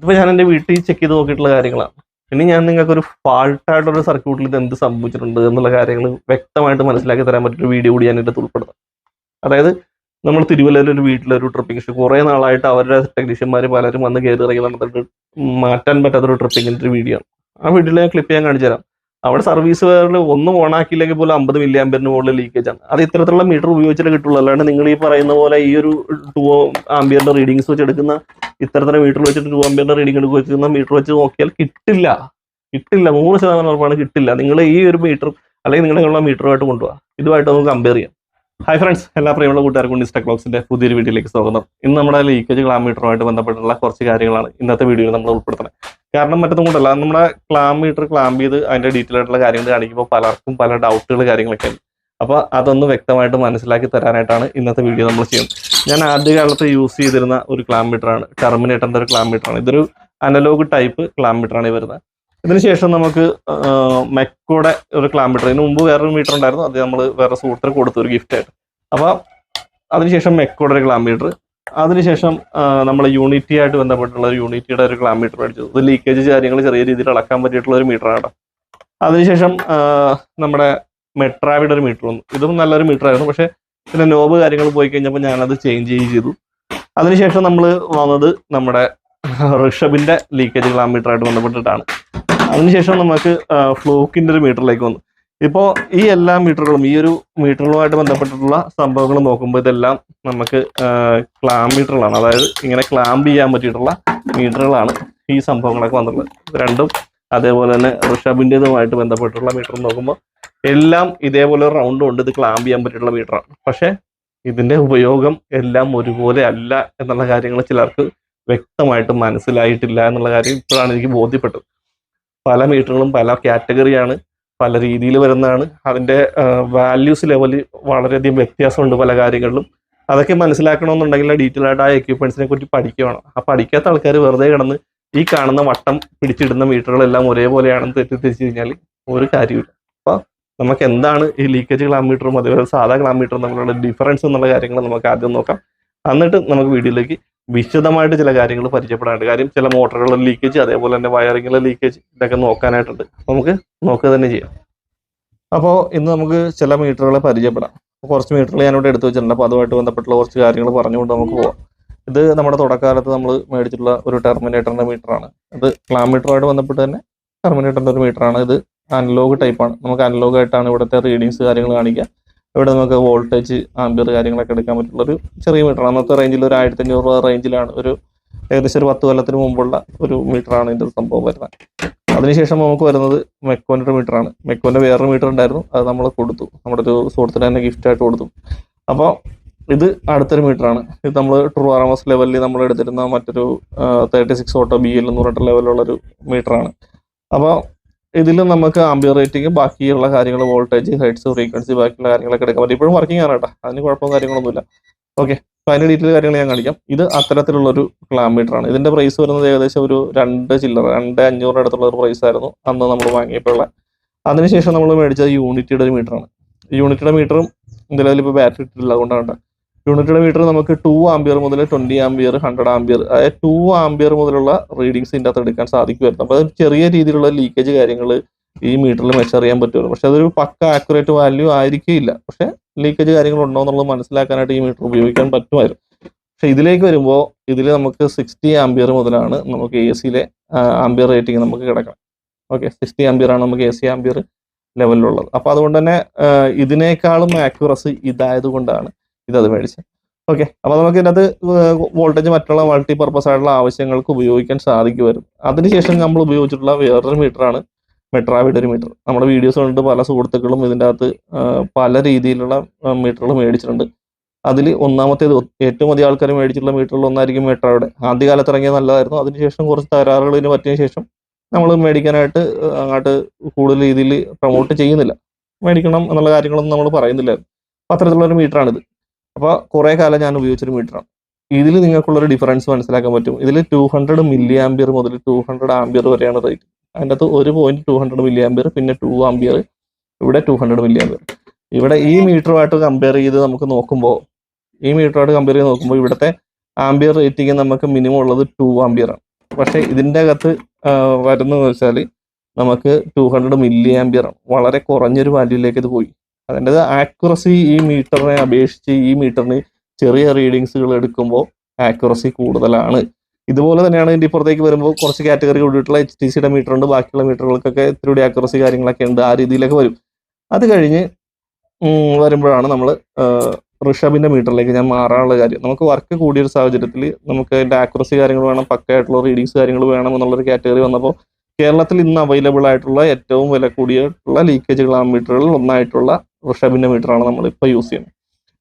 ഇതിപ്പോൾ ഞാൻ എന്റെ വീട്ടിൽ ചെക്ക് ചെയ്ത് നോക്കിയിട്ടുള്ള കാര്യങ്ങളാണ്. ഇനി ഞാൻ നിങ്ങൾക്ക് ഒരു ഫാൾട്ടായിട്ടുള്ള സർക്യൂട്ടിൽ ഇത് എന്ത് സംഭവിച്ചിട്ടുണ്ട് എന്നുള്ള കാര്യങ്ങൾ വ്യക്തമായിട്ട് മനസ്സിലാക്കി തരാൻ പറ്റിയൊരു വീഡിയോ കൂടി ഞാൻ ഇതിന്റെ ഉൾപ്പെടുത്താം. അതായത് നമ്മൾ തിരുവല്ലയിൽ ഒരു വീട്ടിലൊരു ട്രിപ്പിംഗ് ഇഷ്യൂ കുറേ നാളായിട്ട് അവരുടെ ടെക്നീഷ്യന്മാർ പലരും വന്ന് കയറി ഇറങ്ങി നടന്നിട്ട് മാറ്റാൻ പറ്റാത്തൊരു ട്രിപ്പിങ്ങിന്റെ ഒരു വീഡിയോ ആണ്. ആ വീഡിയോയിൽ ഞാൻ ക്ലിപ്പ് ചെയ്യാൻ കാണിച്ചു തരാം അവിടെ സർവീസ് വയറിൽ ഒന്നും ഓൺ ആക്കിയില്ലെങ്കിൽ പോലും അമ്പത് മില്ലി ആംബിയറിന് മുകളിൽ ലീക്കേജ് ആണ്. അത് ഇത്തരത്തിലുള്ള മീറ്റർ ഉപയോഗിച്ചിട്ട് കിട്ടുള്ളൂ. അല്ലാണ്ട് നിങ്ങൾ ഈ പറയുന്ന പോലെ ഈ ഒരു ടു ആംബിയറിന്റെ റീഡിങ്സ് വെച്ച് എടുക്കുന്ന ഇത്തരത്തിലുള്ള മീറ്റർ വെച്ചിട്ട് ടു ആംബിയറിന്റെ റീഡിംഗ് എടുക്കുക വെച്ചിരുന്ന മീറ്റർ വെച്ച് നോക്കിയാൽ കിട്ടില്ല. കിട്ടില്ല. നൂറ് ശതമാനം ഉറപ്പാണ് കിട്ടില്ല. നിങ്ങൾ ഈ ഒരു മീറ്റർ അല്ലെങ്കിൽ നിങ്ങളുടെ മീറ്ററുമായിട്ട് കൊണ്ടുപോകാം ഇതുമായിട്ട് നമുക്ക് കമ്പയർ ചെയ്യാം. ഹൈ ഫ്രണ്ട്സ് എല്ലാ പ്രിയമുള്ള കൂട്ടുകാർക്കും ഡിസ്റ്റക് ക്ലോക്സിന്റെ പുതിയൊരു വീഡിയോയിലേക്ക് സ്വാഗതം. ഇന്ന് നമ്മുടെ ലീക്കേജ് ക്ലാമീറ്ററുമായിട്ട് ബന്ധപ്പെട്ടുള്ള കുറച്ച് കാര്യങ്ങളാണ് ഇന്നത്തെ വീഡിയോയിൽ നമ്മൾ ഉൾപ്പെടുത്തുന്നത്. കാരണം മറ്റൊന്നും കൊണ്ടല്ല. നമ്മുടെ ക്ലാം മീറ്റർ ക്ലാമ്പ് ചെയ്ത് അതിന്റെ ഡീറ്റെയിൽ ആയിട്ടുള്ള കാര്യങ്ങൾ കാണിക്കുമ്പോൾ പലർക്കും പല ഡൗട്ടുകൾ കാര്യങ്ങളൊക്കെ ഉണ്ട്. അപ്പോൾ അതൊന്ന് വ്യക്തമായിട്ട് മനസ്സിലാക്കി തരാനായിട്ടാണ് ഇന്നത്തെ വീഡിയോ നമ്മൾ ചെയ്യുന്നത്. ഞാൻ ആദ്യകാലത്ത് യൂസ് ചെയ്തിരുന്ന ഒരു ക്ലാം മീറ്ററാണ് ടെർമിനേറ്ററിന്റെ ഒരു മീറ്ററാണ് ഇതൊരു അനലോഗ് ടൈപ്പ് ക്ലാം മീറ്ററാണ് ഈ വരുന്നത്. ഇതിനുശേഷം നമുക്ക് മെക്കോടെ ഒരു ക്ലാം മീറ്റർ ഇതിന് മുമ്പ് വേറൊരു മീറ്റർ ഉണ്ടായിരുന്നു. അത് നമ്മൾ വേറെ സുഹൃത്തിന് കൊടുത്തു ഒരു ഗിഫ്റ്റായിട്ട് അപ്പോൾ അതിനുശേഷം മെക്കോടെ ഒരു ക്ലാം മീറ്റർ അതിനുശേഷം നമ്മൾ യൂണിറ്റി ആയിട്ട് ബന്ധപ്പെട്ടുള്ള ഒരു യൂണിറ്റിയുടെ ഒരു ക്ലാം മീറ്റർ മേടിച്ചു. ഇത് ലീക്കേജ് കാര്യങ്ങൾ ചെറിയ രീതിയിൽ അളക്കാൻ പറ്റിയിട്ടുള്ള ഒരു മീറ്ററാണ് കേട്ടോ. അതിനുശേഷം നമ്മുടെ മെട്രാവിയുടെ ഒരു മീറ്റർ വന്നു. ഇതും നല്ലൊരു മീറ്റർ ആയിരുന്നു. പക്ഷേ പിന്നെ നോബ് കാര്യങ്ങൾ പോയി കഴിഞ്ഞപ്പോൾ ഞാനത് ചേഞ്ച് ചെയ്തു. അതിനുശേഷം നമ്മൾ വന്നത് നമ്മുടെ ഋഷഭിന്റെ ലീക്കേജ് ക്ലാം മീറ്ററായിട്ട് ബന്ധപ്പെട്ടിട്ടാണ്. അതിനുശേഷം നമുക്ക് ഫ്ലൂക്കിന്റെ ഒരു മീറ്ററിലേക്ക് വന്നു. ഇപ്പോൾ ഈ എല്ലാ മീറ്ററുകളും ഈ ഒരു മീറ്ററുകളുമായിട്ട് ബന്ധപ്പെട്ടിട്ടുള്ള സംഭവങ്ങൾ നോക്കുമ്പോൾ ഇതെല്ലാം നമുക്ക് ക്ലാം മീറ്ററുകളാണ് അതായത് ഇങ്ങനെ ക്ലാമ്പ് ചെയ്യാൻ പറ്റിയിട്ടുള്ള മീറ്ററുകളാണ് ഈ സംഭവങ്ങളൊക്കെ വന്നിട്ടുള്ളത്. രണ്ടും അതേപോലെ തന്നെ ഋഷഭിന്റെതുമായിട്ട് ബന്ധപ്പെട്ടുള്ള മീറ്റർ നോക്കുമ്പോൾ എല്ലാം ഇതേപോലെ റൗണ്ടും ഉണ്ട് ഇത് ക്ലാമ്പ് ചെയ്യാൻ പറ്റിയിട്ടുള്ള മീറ്ററാണ്. പക്ഷേ ഇതിന്റെ ഉപയോഗം എല്ലാം ഒരുപോലെ അല്ല എന്നുള്ള കാര്യങ്ങൾ ചിലർക്ക് വ്യക്തമായിട്ട് മനസ്സിലായിട്ടില്ല എന്നുള്ള കാര്യം ഇപ്പോഴാണ് എനിക്ക് ബോധ്യപ്പെട്ടത്. പല മീറ്ററുകളും പല കാറ്റഗറിയാണ് പല രീതിയിൽ വരുന്നതാണ്. അതിന്റെ വാല്യൂസ് ലെവലിൽ വളരെയധികം വ്യത്യാസമുണ്ട് പല കാര്യങ്ങളിലും. അതൊക്കെ മനസ്സിലാക്കണമെന്നുണ്ടെങ്കിൽ ഡീറ്റെയിൽ ആയിട്ട് ആ എക്യുപ്മെന്റ്സിനെ കുറിച്ച് പഠിക്കുകയാണ് ആ പഠിക്കാത്ത ആൾക്കാർ വെറുതെ കിടന്ന് ഈ കാണുന്ന വട്ടം പിടിച്ചിടുന്ന മീറ്ററുകളെല്ലാം ഒരേപോലെയാണെന്ന് തെറ്റിദ്ധരിച്ചു കഴിഞ്ഞാൽ ഒരു കാര്യമില്ല അപ്പോൾ നമുക്ക് എന്താണ് ഈ ലീക്കേജ് ക്ലാം മീറ്ററും അതേപോലെ സാധാ ക്ലാം മീറ്ററും തമ്മിലുള്ള ഡിഫറൻസ് എന്നുള്ള കാര്യങ്ങൾ നമുക്ക് ആദ്യം നോക്കാം. എന്നിട്ട് നമുക്ക് വീഡിയോയിലേക്ക് വിശദമായിട്ട് ചില കാര്യങ്ങൾ പരിചയപ്പെടാനുണ്ട്. കാര്യം ചില മോട്ടറുകളുടെ ലീക്കേജ് അതേപോലെ തന്നെ വയറിങ്ങിലെ ലീക്കേജ് ഇതൊക്കെ നോക്കാനായിട്ടുണ്ട്. നമുക്ക് നോക്കുക തന്നെ ചെയ്യാം. അപ്പോൾ ഇന്ന് നമുക്ക് ചില മീറ്ററുകളെ പരിചയപ്പെടാം. കുറച്ച് മീറ്ററുകൾ ഞാനിവിടെ എടുത്തു വെച്ചിട്ടുണ്ട്. അപ്പോൾ അതുമായിട്ട് ബന്ധപ്പെട്ടുള്ള കുറച്ച് കാര്യങ്ങൾ പറഞ്ഞുകൊണ്ട് നമുക്ക് പോവാം. ഇത് നമ്മുടെ തുടക്കാലത്ത് നമ്മൾ മേടിച്ചിട്ടുള്ള ഒരു ടെർമിനേറ്ററിന്റെ മീറ്ററാണ് ഇത് ക്ലാമീറ്ററുമായിട്ട് ബന്ധപ്പെട്ട് തന്നെ ടെർമിനേറ്ററിന്റെ ഒരു മീറ്ററാണ് ഇത് അനലോഗ് ടൈപ്പാണ് നമുക്ക് അനലോഗ് ആയിട്ടാണ് ഇവിടുത്തെ റീഡിങ്സ് കാര്യങ്ങൾ കാണിക്കുക. ഇവിടെ നമുക്ക് വോൾട്ടേജ് ആംബിയർ കാര്യങ്ങളൊക്കെ എടുക്കാൻ പറ്റുള്ള ഒരു ചെറിയ മീറ്ററാണ് അന്നത്തെ റേഞ്ചിൽ ഒരു ആയിരത്തി അഞ്ഞൂറ് രൂപ റേഞ്ചിലാണ് ഒരു ഏകദേശം ഒരു പത്ത് കൊല്ലത്തിന് മുമ്പുള്ള ഒരു മീറ്ററാണ് ഇതിന്റെ സംഭവം വരുന്നത്. അതിനുശേഷം നമുക്ക് വരുന്നത് മെക്കോന്റെ ഒരു മീറ്ററാണ് മെക്കോന്റെ വേറൊരു മീറ്റർ ഉണ്ടായിരുന്നു. അത് നമ്മൾ കൊടുത്തു. നമ്മുടെ ഒരു സുഹൃത്തിന് തന്നെ ഗിഫ്റ്റ് ആയിട്ട് കൊടുത്തു. അപ്പോൾ ഇത് അടുത്തൊരു മീറ്ററാണ് ഇത് നമ്മൾ ട്രൂ ആർ എം എസ് ലെവലിൽ നമ്മൾ എടുത്തിരുന്ന മറ്റൊരു thirty six auto B L എന്ന് പറഞ്ഞിട്ട് ലെവലുള്ള ഒരു മീറ്ററാണ് അപ്പോൾ ഇതിൽ നമുക്ക് ആംബിയർ റേറ്റിംഗ് ബാക്കിയുള്ള കാര്യങ്ങൾ വോൾട്ടേജ് ഹൈറ്റ്സ് ഫ്രീക്വൻസി ബാക്കിയുള്ള കാര്യങ്ങളൊക്കെ എടുക്കാൻ പറ്റും ഇപ്പോഴും വർക്കിംഗ് ആണ് കേട്ടോ. അതിന് കുഴപ്പമോ കാര്യങ്ങളൊന്നുമില്ല. ഓക്കെ അതിന്റെ ഡീറ്റെയിൽ കാര്യങ്ങൾ ഞാൻ കാണിക്കാം. ഇത് അത്തരത്തിലുള്ള ഒരു ക്ലാമീറ്റർ ആണ്. ഇതിന്റെ പ്രൈസ് വരുന്നത് ഏകദേശം ഒരു രണ്ട് ചില്ലറ രണ്ട് അഞ്ഞൂറിന് അടുത്തുള്ള ഒരു പ്രൈസ് ആയിരുന്നു അന്ന് നമ്മൾ വാങ്ങിയപ്പോഴുള്ള. അതിനുശേഷം നമ്മൾ മേടിച്ചത് യൂണിറ്റിയുടെ ഒരു മീറ്ററാണ് യൂണിറ്റിയുടെ മീറ്ററും നിലവിൽ ഇപ്പോൾ ബാറ്ററി ഇട്ടിട്ടില്ല അതുകൊണ്ടാണ് കേട്ടോ. മീറ്റർ നമുക്ക് ടു ആംബിയർ മുതൽ ട്വന്റി ആംബിയർ ഹൺഡ്രഡ് ആംബിയർ അതായത് ടു ആംബിയർ മുതലുള്ള റീഡിങ്സ് ഇതിന്റെ അകത്ത് എടുക്കാൻ സാധിക്കുമായിരുന്നു. അപ്പോൾ അത് ചെറിയ രീതിയിലുള്ള ലീക്കേജ് കാര്യങ്ങൾ ഈ മീറ്ററിൽ മെഷർ ചെയ്യാൻ പറ്റുള്ളൂ പക്ഷെ അതൊരു പക്ക ആക്യുറേറ്റ് വാല്യൂ ആയിരിക്കില്ല പക്ഷെ ലീക്കേജ് കാര്യങ്ങൾ ഉണ്ടോ എന്നുള്ളത് മനസ്സിലാക്കാനായിട്ട് ഈ മീറ്റർ ഉപയോഗിക്കാൻ പറ്റുമായിരുന്നു. പക്ഷെ ഇതിലേക്ക് വരുമ്പോൾ ഇതിൽ നമുക്ക് സിക്സ്റ്റി ആംബിയർ മുതലാണ് നമുക്ക് എ സിയിലെ ആംബിയർ റേറ്റിംഗ് നമുക്ക് കിടക്കണം. ഓക്കെ സിക്സ്റ്റി ആംബിയർ ആണ് നമുക്ക് എ സി ആംബിയർ ലെവലിലുള്ളത് അപ്പോൾ അതുകൊണ്ട് തന്നെ ഇതിനേക്കാളും ആക്യുറസി ഇതായത് കൊണ്ടാണ്. ഇതത് മേടിച്ച്. ഓക്കെ അപ്പോൾ നമുക്ക് ഇതിനകത്ത് വോൾട്ടേജ് മറ്റുള്ള മൾട്ടി പർപ്പസ് ആയിട്ടുള്ള ആവശ്യങ്ങൾക്ക് ഉപയോഗിക്കാൻ സാധിക്കുമായിരുന്നു. അതിനുശേഷം നമ്മൾ ഉപയോഗിച്ചിട്ടുള്ള വേറൊരു മീറ്ററാണ് മെട്രാവിഡ് ഒരു മീറ്റർ. നമ്മുടെ വീഡിയോസ് കണ്ടിട്ട് പല സുഹൃത്തുക്കളും ഇതിന്റെ അകത്ത് പല രീതിയിലുള്ള മീറ്ററുകൾ മേടിച്ചിട്ടുണ്ട്. അതിൽ ഒന്നാമത്തേത് ഏറ്റവും അധികം ആൾക്കാർ മേടിച്ചിട്ടുള്ള മീറ്ററുകൾ ഒന്നായിരിക്കും മെട്രാവിഡ് ആദ്യകാലത്ത് ഇറങ്ങിയത് നല്ലതായിരുന്നു. അതിനുശേഷം കുറച്ച് തകരാറുകളിന് പറ്റിയ ശേഷം നമ്മൾ മേടിക്കാനായിട്ട് അങ്ങോട്ട് കൂടുതൽ രീതിയിൽ പ്രൊമോട്ട് ചെയ്യുന്നില്ല. മേടിക്കണം എന്നുള്ള കാര്യങ്ങളൊന്നും നമ്മൾ പറയുന്നില്ലായിരുന്നു. അപ്പം അത്തരത്തിലുള്ള ഒരു മീറ്ററാണിത്. അപ്പോൾ കുറേ കാലം ഞാൻ ഉപയോഗിച്ചൊരു മീറ്ററാണ് ഇതിൽ നിങ്ങൾക്കുള്ളൊരു ഡിഫറൻസ് മനസ്സിലാക്കാൻ പറ്റും. ഇതിൽ ടു ഹൺഡ്രഡ് മില്ലി ആംബിയർ മുതൽ ടു ഹൺഡ്രഡ് ആംബിയർ വരെയാണ് റേറ്റ് അതിന്റെ അകത്ത് ഒരു point two hundred milli ampere പിന്നെ ടു ആംബിയർ ഇവിടെ ടു ഹൺഡ്രഡ് മില്ലി ആംബിയർ ഇവിടെ ഈ മീറ്ററുമായിട്ട് കമ്പയർ ചെയ്ത് നമുക്ക് നോക്കുമ്പോൾ ഈ മീറ്ററുമായിട്ട് കമ്പയർ ചെയ്ത് നോക്കുമ്പോൾ ഇവിടുത്തെ ആംബിയർ റേറ്റിംഗ് നമുക്ക് മിനിമം ഉള്ളത് ടു ആംബിയർ ആണ്. പക്ഷേ ഇതിന്റെ അകത്ത് വരുന്നതെന്ന് വെച്ചാൽ നമുക്ക് ടു ഹൺഡ്രഡ് മില്ലി ആംബിയർ ആണ്. വളരെ കുറഞ്ഞൊരു വാല്യൂയിലേക്ക് ഇത് പോയി. അതിന്റെ ആക്യുറസി ഈ മീറ്ററിനെ അപേക്ഷിച്ച് ഈ മീറ്ററിന് ചെറിയ റീഡിങ്സുകൾ എടുക്കുമ്പോൾ ആക്യുറസി കൂടുതലാണ്. ഇതുപോലെ തന്നെയാണ് ഇതിന്റെ ഇപ്പുറത്തേക്ക് വരുമ്പോൾ കുറച്ച് കാറ്റഗറി കൂടിയിട്ടുള്ള എച്ച് ടി സിയുടെ മീറ്റർ ഉണ്ട്. ബാക്കിയുള്ള മീറ്ററുകൾക്കൊക്കെ ഇത്തിരി ആക്യുറസി കാര്യങ്ങളൊക്കെ ഉണ്ട്. ആ രീതിയിലൊക്കെ വരും. അത് കഴിഞ്ഞ് വരുമ്പോഴാണ് നമ്മൾ ഋഷഭിന്റെ മീറ്ററിലേക്ക് ഞാൻ മാറാനുള്ള കാര്യം. നമുക്ക് വർക്ക് കൂടിയ ഒരു സാഹചര്യത്തിൽ നമുക്ക് അതിന്റെ ആക്യുറസി കാര്യങ്ങൾ വേണം പക്കയായിട്ടുള്ള റീഡിങ്സ് കാര്യങ്ങൾ വേണം എന്നുള്ളൊരു കാറ്റഗറി വന്നപ്പോൾ കേരളത്തിൽ ഇന്ന് അവൈലബിൾ ആയിട്ടുള്ള ഏറ്റവും വില കൂടിയിട്ടുള്ള ലീക്കേജ് മീറ്ററുകളിൽ ഒന്നായിട്ടുള്ള ഋഷഭിന്റെ മീറ്ററാണ് നമ്മൾ ഇപ്പോൾ യൂസ് ചെയ്യുന്നത്.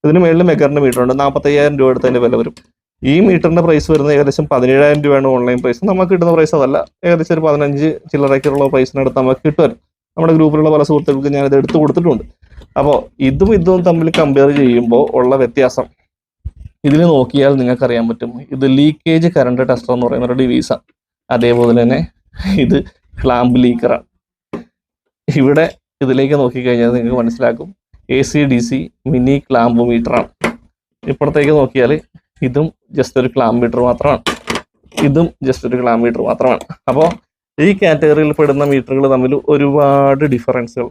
ഇതിന് മേളിൽ മെഗറിന്റെ മീറ്റർ ഉണ്ട്. നാൽപ്പത്തയ്യായിരം രൂപ എടുത്ത് അതിന്റെ വില വരും. ഈ മീറ്ററിന്റെ പ്രൈസ് വരുന്നത് ഏകദേശം പതിനേഴായിരം രൂപയാണ് ഓൺലൈൻ പ്രൈസ് നമുക്ക് കിട്ടുന്ന പ്രൈസ് അതല്ല. ഏകദേശം ഒരു പതിനഞ്ച് ചില്ലറയ്ക്കുള്ള പ്രൈസിനടുത്ത് നമുക്ക് കിട്ടുമല്ലോ നമ്മുടെ ഗ്രൂപ്പിലുള്ള പല സുഹൃത്തുക്കൾക്ക് ഞാനിത് എടുത്തു കൊടുത്തിട്ടുണ്ട്. അപ്പോൾ ഇതും ഇതും തമ്മിൽ കമ്പയർ ചെയ്യുമ്പോൾ ഉള്ള വ്യത്യാസം. ഇതിൽ നോക്കിയാൽ നിങ്ങൾക്ക് അറിയാൻ പറ്റും. ഇത് ലീക്കേജ് കറണ്ട് ടെസ്റ്റർ എന്ന് പറയുന്ന ഒരു ഡിവൈസാണ് അതേപോലെ തന്നെ ഇത് ക്ലാമ്പ് ലീക്കറാണ് ഇവിടെ ഇതിലേക്ക് നോക്കിക്കഴിഞ്ഞാൽ നിങ്ങൾക്ക് മനസ്സിലാക്കും A C D C mini clamp മീറ്ററാണ് ഇപ്പുറത്തേക്ക് നോക്കിയാൽ ഇതും ജസ്റ്റ് ഒരു ക്ലാമ്പ് മീറ്റർ മാത്രമാണ്. ഇതും ജസ്റ്റ് ഒരു ക്ലാമ്പ് മീറ്റർ മാത്രമാണ്. അപ്പോൾ ഈ കാറ്റഗറിയിൽ പെടുന്ന മീറ്ററുകൾ തമ്മിൽ ഒരുപാട് ഡിഫറൻസുകൾ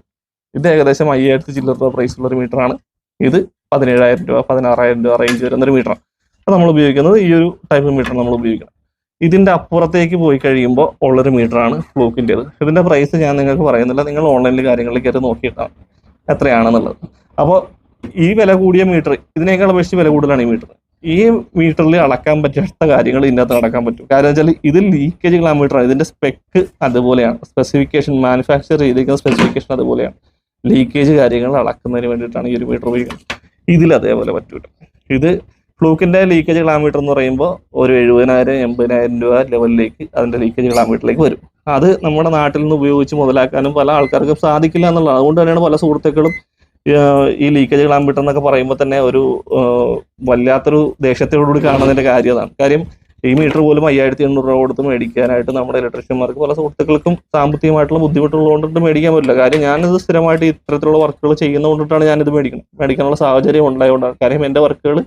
ഇത് ഏകദേശം അയ്യായിരത്തി ചില്ലറ രൂപ പ്രൈസ് ഉള്ള ഒരു മീറ്ററാണ് ഇത് പതിനേഴായിരം രൂപ പതിനാറായിരം രൂപ റേഞ്ച് വരുന്ന ഒരു മീറ്ററാണ് അപ്പോൾ നമ്മൾ ഉപയോഗിക്കുന്നത് ഈ ഒരു ടൈപ്പ് മീറ്റർ നമ്മൾ ഉപയോഗിക്കണം. ഇതിന്റെ അപ്പുറത്തേക്ക് പോയി കഴിയുമ്പോൾ ഉള്ളൊരു മീറ്ററാണ് ഫ്ലൂക്കിന്റെത് ഇതിന്റെ പ്രൈസ് ഞാൻ നിങ്ങൾക്ക് പറയുന്നില്ല. നിങ്ങൾ ഓൺലൈനിൽ കാര്യങ്ങളിൽ കയറി നോക്കിയിട്ടാണ് എത്രയാണെന്നുള്ളത്. അപ്പോൾ ഈ വില കൂടിയ മീറ്റർ ഇതിനേക്കാൾ അപേക്ഷിച്ച് വില കൂടുതലാണ് ഈ മീറ്റർ ഈ മീറ്ററിൽ അളക്കാൻ പറ്റാത്ത കാര്യങ്ങൾ ഇതിനകത്ത് നടക്കാൻ പറ്റും. കാരണം വെച്ചാൽ ഇത് ലീക്കേജ് കിലോമീറ്റർ ഇതിന്റെ സ്പെക്ക് അതുപോലെയാണ്. സ്പെസിഫിക്കേഷൻ മാനുഫാക്ചർ ചെയ്തിരിക്കുന്ന സ്പെസിഫിക്കേഷൻ അതുപോലെയാണ്. ലീക്കേജ് കാര്യങ്ങൾ അളക്കുന്നതിന് വേണ്ടിയിട്ടാണ് ഈ ഒരു മീറ്റർ ഉപയോഗിക്കുന്നത്. ഇതിൽ അതേപോലെ പറ്റൂല. ഇത് ഫ്ലൂക്കിന്റെ ലീക്കേജ് കിലോമീറ്റർ എന്ന് പറയുമ്പോൾ ഒരു എഴുപതിനായിരം എൺപതിനായിരം രൂപ ലെവലിലേക്ക് അതിന്റെ ലീക്കേജ് കിലോമീറ്ററിലേക്ക് വരും. അത് നമ്മുടെ നാട്ടിൽ നിന്ന് ഉപയോഗിച്ച് മുതലാക്കാനും പല ആൾക്കാർക്കും സാധിക്കില്ല എന്നുള്ളതാണ്. അതുകൊണ്ട് തന്നെയാണ് പല സുഹൃത്തുക്കളും ഈ ലീക്കേജ് കിലോമീറ്റർ എന്നൊക്കെ പറയുമ്പോൾ തന്നെ ഒരു വല്ലാത്തൊരു ദേഷ്യത്തോടുകൂടി കാണുന്നതിന്റെ കാര്യം കാര്യം ഈ മീറ്റർ പോലും അയ്യായിരത്തി എണ്ണൂറ് രൂപ കൊടുത്ത് മേടിക്കാനായിട്ട് നമ്മുടെ ഇലക്ട്രീഷ്യന്മാർക്ക് പല സുഹൃത്തുക്കൾക്കും സാമ്പത്തികമായിട്ടുള്ള ബുദ്ധിമുട്ടുള്ളതുകൊണ്ടിട്ട് മേടിക്കാൻ പറ്റില്ല. കാര്യം ഞാനിത് സ്ഥിരമായിട്ട് ഇത്തരത്തിലുള്ള വർക്കുകൾ ചെയ്യുന്നതുകൊണ്ടിട്ടാണ് ഞാനിത് മേടിക്കുന്നത് മേടിക്കാനുള്ള സാഹചര്യം ഉണ്ടായതുകൊണ്ടാണ്. കാര്യം എന്റെ വർക്കുകൾ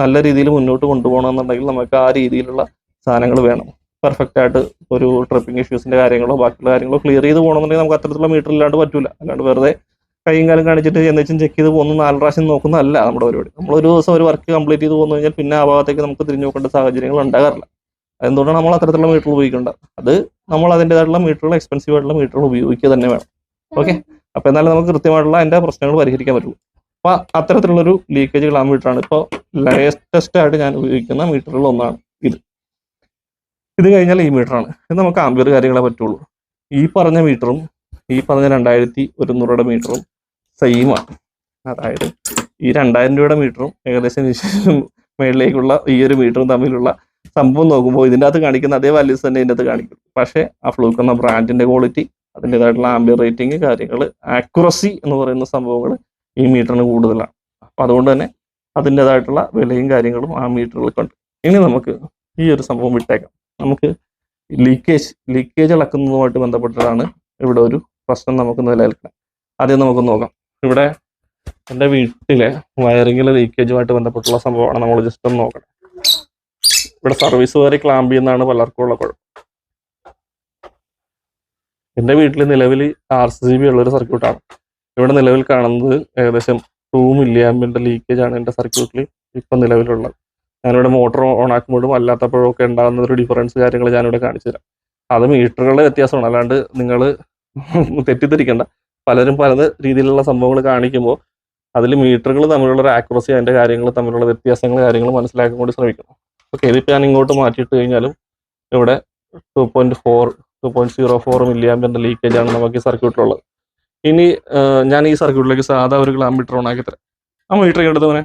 നല്ല രീതിയിൽ മുന്നോട്ട് കൊണ്ടുപോകണമെന്നുണ്ടെങ്കിൽ നമുക്ക് ആ രീതിയിലുള്ള സാധനങ്ങൾ വേണം. പെർഫെക്റ്റ് ആയിട്ട് ഒരു ട്രിപ്പിംഗ് ഇഷ്യൂസിന്റെ കാര്യങ്ങളോ ബാക്കിയുള്ള കാര്യങ്ങളോ ക്ലിയർ ചെയ്ത് പോകണമെന്നുണ്ടെങ്കിൽ നമുക്ക് അത്തരത്തിലുള്ള മീറ്റർ ഇല്ലാണ്ട് പറ്റൂല. അല്ലാണ്ട് വെറുതെ കൈയും കാലം കാണിച്ചിട്ട് എന്നുവെച്ചും ചെക്ക് ചെയ്ത് പോകുന്ന നാല് പ്രാവശ്യം നോക്കുന്നതല്ല നമ്മുടെ പരിപാടി. നമ്മൾ ഒരു ദിവസം ഒരു വർക്ക് കംപ്ലീറ്റ് ചെയ്ത് പോകുന്നു കഴിഞ്ഞാൽ പിന്നെ ആ ഭാഗത്തേക്ക് നമുക്ക് തിരിഞ്ഞു നോക്കേണ്ട സാഹചര്യങ്ങൾ ഉണ്ടാകാറില്ല. എന്തുകൊണ്ടാണ് നമ്മൾ അത്തരത്തിലുള്ള മീറ്റർ ഉപയോഗിക്കേണ്ടത്? അത് നമ്മൾ അതിന്റെതായിട്ടുള്ള മീറ്ററുകൾ എക്സ്പെൻസീവ് ആയിട്ടുള്ള മീറ്ററുകൾ ഉപയോഗിക്കുക തന്നെ വേണം. ഓക്കെ അപ്പോൾ എന്നാലും നമുക്ക് കൃത്യമായിട്ടുള്ള അതിന്റെ പ്രശ്നങ്ങൾ പരിഹരിക്കാൻ പറ്റുള്ളൂ. അപ്പൊ അത്തരത്തിലുള്ളൊരു ലീക്കേജ് ക്ലാം മീറ്ററാണ് ഇപ്പോൾ ലേറ്റസ്റ്റ് ആയിട്ട് ഞാൻ ഉപയോഗിക്കുന്ന മീറ്ററുകൾ ഒന്നാണ് ഇത്. ഇത് കഴിഞ്ഞാൽ ഈ മീറ്ററാണ് ഇത് നമുക്ക് ആംബിയർ കാര്യങ്ങളെ പറ്റുള്ളൂ. ഈ പറഞ്ഞ മീറ്ററും ഈ പറഞ്ഞ രണ്ടായിരത്തി ഒരുന്നൂറുടെ മീറ്ററും സെയിമാണ് അതായത് ഈ രണ്ടായിരം രൂപയുടെ മീറ്ററും ഏകദേശം മേളിലേക്കുള്ള ഈ ഒരു മീറ്ററും തമ്മിലുള്ള സംഭവം നോക്കുമ്പോൾ ഇതിന്റെ അകത്ത് കാണിക്കുന്ന അതേ വാല്യൂസ് തന്നെ ഇതിന്റെ അകത്ത് കാണിക്കും. പക്ഷേ ആ ഫ്ലൂക്ക് എന്ന ബ്രാൻഡിന്റെ ക്വാളിറ്റി അതിന്റെതായിട്ടുള്ള ആംബിയർ റേറ്റിംഗ് കാര്യങ്ങൾ ആക്യുറസി എന്ന് പറയുന്ന സംഭവങ്ങൾ ഈ മീറ്ററിന് കൂടുതലാണ്. അപ്പം അതുകൊണ്ട് തന്നെ അതിന്റെതായിട്ടുള്ള വിലയും കാര്യങ്ങളും ആ മീറ്ററുകൾക്കുണ്ട് ഇനി നമുക്ക് ഈ ഒരു സംഭവം വിട്ടേക്കാം. നമുക്ക് ലീക്കേജ് ലീക്കേജ് അളക്കുന്നതുമായിട്ട് ബന്ധപ്പെട്ടിട്ടാണ് ഇവിടെ ഒരു പ്രശ്നം നമുക്ക് നിലനിൽക്കുന്നത്. ആദ്യം നമുക്ക് നോക്കാം. ഇവിടെ എന്റെ വീട്ടിലെ വയറിങ്ങിലെ ലീക്കേജുമായിട്ട് ബന്ധപ്പെട്ടുള്ള സംഭവമാണ് നമ്മൾ ജസ്റ്റ് ഒന്ന് നോക്കണം ഇവിടെ സർവീസ് വരെ ക്ലാമ്പ് ചെയ്യുന്നതാണ് പലർക്കും ഉള്ള കുഴപ്പം. എന്റെ വീട്ടിൽ നിലവിൽ ആർ സി ബി ഉള്ളൊരു സർക്യൂട്ടാണ് ഇവിടെ നിലവിൽ കാണുന്നത് ഏകദേശം ടൂ മില്ലി ആമ്പിന്റെ ലീക്കേജ് ആണ് എന്റെ സർക്യൂട്ടിൽ ഇപ്പം നിലവിലുള്ളത്. ഞാനിവിടെ മോട്ടോർ ഓൺ ആക്കുമ്പോഴും അല്ലാത്തപ്പോഴും ഒക്കെ ഉണ്ടാകുന്ന ഒരു ഡിഫറൻസ് കാര്യങ്ങൾ ഞാനിവിടെ കാണിച്ചു തരാം. അത് മീറ്ററുകളുടെ വ്യത്യാസമാണ്. അല്ലാണ്ട് നിങ്ങൾ തെറ്റിദ്ധരിക്കേണ്ട. പലരും പല രീതിയിലുള്ള സംഭവങ്ങൾ കാണിക്കുമ്പോൾ അതിൽ മീറ്ററുകൾ തമ്മിലുള്ള ഒരു ആക്യുറസി അതിന്റെ കാര്യങ്ങൾ തമ്മിലുള്ള വ്യത്യാസങ്ങൾ കാര്യങ്ങൾ മനസ്സിലാക്കാൻ കൂടി ശ്രമിക്കണം ഓക്കെ ഇതിപ്പോൾ ഞാൻ ഇങ്ങോട്ട് മാറ്റിയിട്ട് കഴിഞ്ഞാലും ഇവിടെ two point four two point zero four milli ആമ്പിന്റെ ലീക്കേജ് ആണ് നമുക്ക് ഈ സർക്യൂട്ടിലുള്ളത് ഇനി ഞാൻ ഈ സർക്യൂട്ടിലേക്ക് സാധാ ഒരു ഗ്ലാം മീറ്റർ ഓൺ ആക്കി തരാം. ആ മീറ്റർ എടുത്തവനെ